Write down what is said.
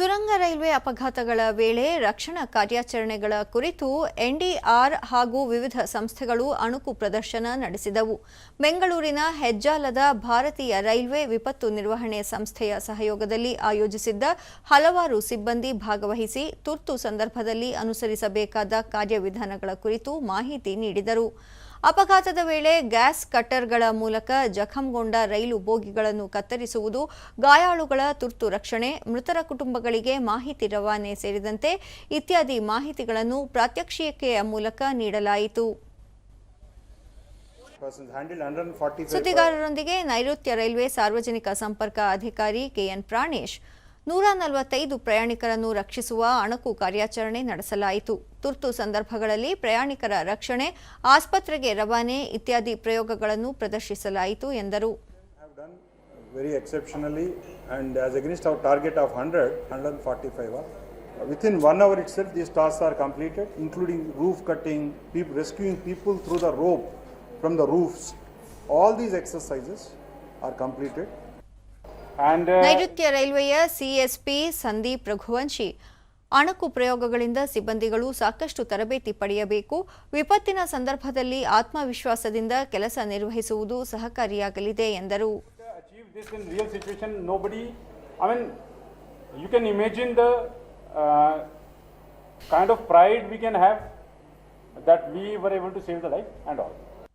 ಸುರಂಗ ರೈಲ್ವೆ ಅಪಘಾತಗಳ ವೇಳೆ ರಕ್ಷಣಾ ಕಾರ್ಯಾಚರಣೆಗಳ ಕುರಿತು ಎನ್ಡಿಆರ್ ಹಾಗೂ ವಿವಿಧ ಸಂಸ್ಥೆಗಳು ಅಣುಕು ಪ್ರದರ್ಶನ ನಡೆಸಿದವು. ಬೆಂಗಳೂರಿನ ಹೆಜ್ಜಾಲದ ಭಾರತೀಯ ರೈಲ್ವೆ ವಿಪತ್ತು ನಿರ್ವಹಣೆ ಸಂಸ್ಥೆಯ ಸಹಯೋಗದಲ್ಲಿ ಆಯೋಜಿಸಿದ್ದ ಹಲವಾರು ಸಿಬ್ಬಂದಿ ಭಾಗವಹಿಸಿ ತುರ್ತು ಸಂದರ್ಭದಲ್ಲಿ ಅನುಸರಿಸಬೇಕಾದ ಕಾರ್ಯವಿಧಾನಗಳ ಕುರಿತು ಮಾಹಿತಿ ನೀಡಿದರು. ಅಪಘಾತದ ವೇಳೆ ಗ್ಯಾಸ್ ಕಟ್ಟರ್ಗಳ ಮೂಲಕ ಜಖಂಗೊಂಡ ರೈಲು ಬೋಗಿಗಳನ್ನು ಕತ್ತರಿಸುವುದು, ಗಾಯಾಳುಗಳ ತುರ್ತು ರಕ್ಷಣೆ, ಮೃತರ ಕುಟುಂಬಗಳಿಗೆ ಮಾಹಿತಿ ರವಾನೆ ಸೇರಿದಂತೆ ಇತ್ಯಾದಿ ಮಾಹಿತಿಗಳನ್ನು ಪ್ರಾತ್ಯಕ್ಷಿಕೆಯ ಮೂಲಕ ನೀಡಲಾಯಿತು. persons handled 145 ಸುದ್ದಿಗಾರರೊಂದಿಗೆ ನೈಋತ್ಯ ರೈಲ್ವೆ ಸಾರ್ವಜನಿಕ ಸಂಪರ್ಕ ಅಧಿಕಾರಿ ಕೆಎನ್ ಪ್ರಾಣೇಶ್ ನೂರ ನಲವತ್ತೈದು ಪ್ರಯಾಣಿಕರನ್ನು ರಕ್ಷಿಸುವ ಅಣಕು ಕಾರ್ಯಾಚರಣೆ ನಡೆಸಲಾಯಿತು ತುರ್ತು ಸಂದರ್ಭಗಳಲ್ಲಿ ಪ್ರಯಾಣಿಕರ ರಕ್ಷಣೆ ಆಸ್ಪತ್ರೆಗೆ ರವಾನೆ ಇತ್ಯಾದಿ ಪ್ರಯೋಗಗಳನ್ನು ಪ್ರದರ್ಶಿಸಲಾಯಿತು ಎಂದರು have done very exceptionally and as against our target of 100, 145 are. Within one hour itself, these tasks are completed, including roof cutting, ಪೀಪ್ rescuing people through the rope from the roofs. All these exercises are completed. ನೈಋತ್ಯ ರೈಲ್ವೆಯ ಸಿಎಸ್ಪಿ ಸಂದೀಪ್ ರಘುವಂಶಿ ಅಣಕು ಪ್ರಯೋಗಗಳಿಂದ ಸಿಬ್ಬಂದಿಗಳು ಸಾಕಷ್ಟು ತರಬೇತಿ ಪಡೆಯಬೇಕು. ವಿಪತ್ತಿನ ಸಂದರ್ಭದಲ್ಲಿ ಆತ್ಮವಿಶ್ವಾಸದಿಂದ ಕೆಲಸ ನಿರ್ವಹಿಸುವುದು ಸಹಕಾರಿಯಾಗಲಿದೆ ಎಂದರು.